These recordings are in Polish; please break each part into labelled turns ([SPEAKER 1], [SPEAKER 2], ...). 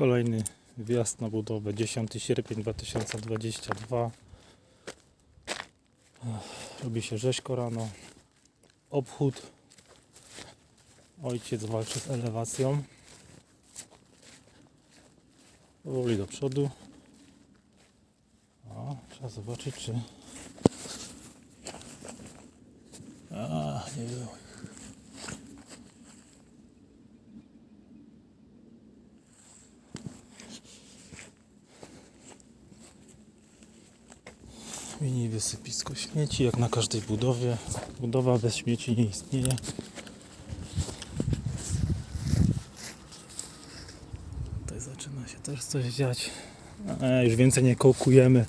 [SPEAKER 1] Kolejny wjazd na budowę. 10 sierpień 2022 Ech, Robi się rzeźko rano. Obchód. Ojciec walczy z elewacją. Powoli do przodu. O, Trzeba zobaczyć czy A, nie było Mini wysypisko śmieci, jak na każdej budowie. Budowa bez śmieci nie istnieje. Tutaj zaczyna się też coś dziać. E, już więcej nie kołkujemy.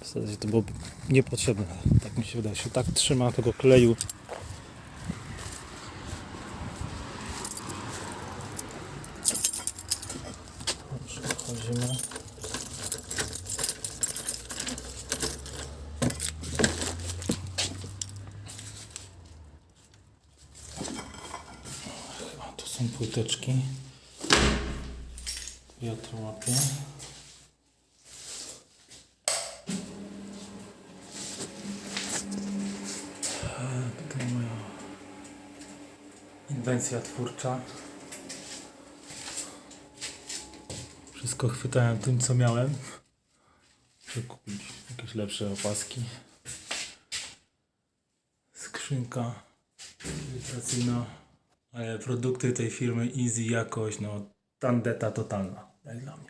[SPEAKER 1] W zasadzie to było niepotrzebne. Tak mi się wydaje. Się tak trzyma tego kleju. A są płyteczki. Wiatrołapie. E, Tutaj moja inwencja twórcza. Wszystko chwytałem tym, co miałem. Muszę kupić jakieś lepsze opaski. Skrzynka ilustracyjna. Ale produkty tej firmy Easy jakość, no tandeta totalna, jak dla mnie.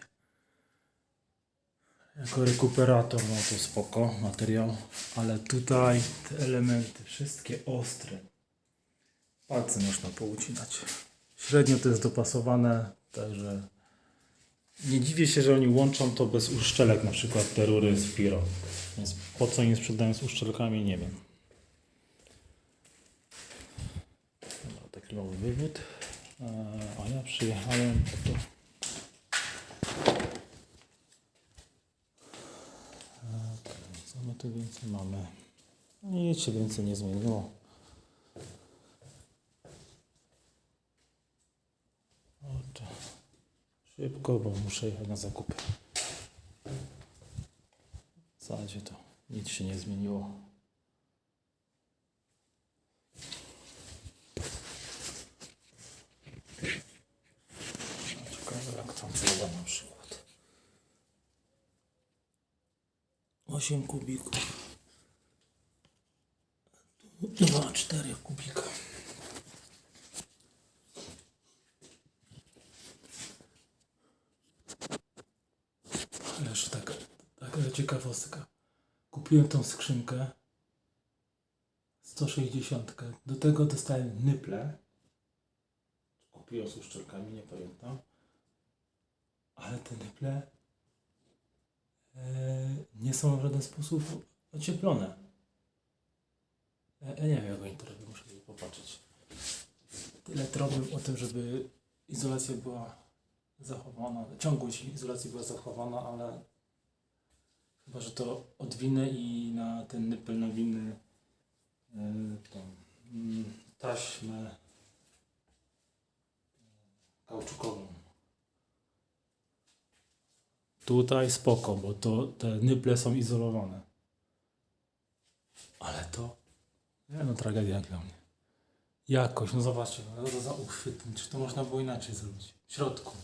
[SPEAKER 1] Jako rekuperator, no to spoko materiał, ale tutaj te elementy, wszystkie ostre. Palce można poucinać. Średnio to jest dopasowane, także nie dziwię się, że oni łączą to bez uszczelek, na przykład te rury z Piro. Więc po co im sprzedają z uszczelkami, nie wiem. Taki mały wywód. Eee, A ja przyjechałem po to. Tak, Co my tu więcej mamy? Nic się więcej nie zmieniło. Oto. Szybko, bo muszę jechać na zakupy. W zasadzie to nic się nie zmieniło. Woda na przykład. 8 kubików. Tu 2, 4 kubika. Ale Jeszcze tak, taka ciekawostka. Kupiłem tą skrzynkę 160. Do tego dostałem nyple. Kupiłem z uszczelkami, nie pamiętam. Ale te nyple e, nie są w żaden sposób ocieplone. Ja, ja nie wiem jak oni to robią, muszę popatrzeć. Tyle robią o tym, żeby izolacja była zachowana, ciągłość izolacji była zachowana, ale chyba, że to odwinę i na ten nypel nawinę e, tą mm, taśmę Tutaj spoko, bo to te nyple są izolowane. Ale to, nie no, tragedia dla mnie. Jakość, no zobaczcie, no to za uchwytny, czy to można było inaczej zrobić? W środku.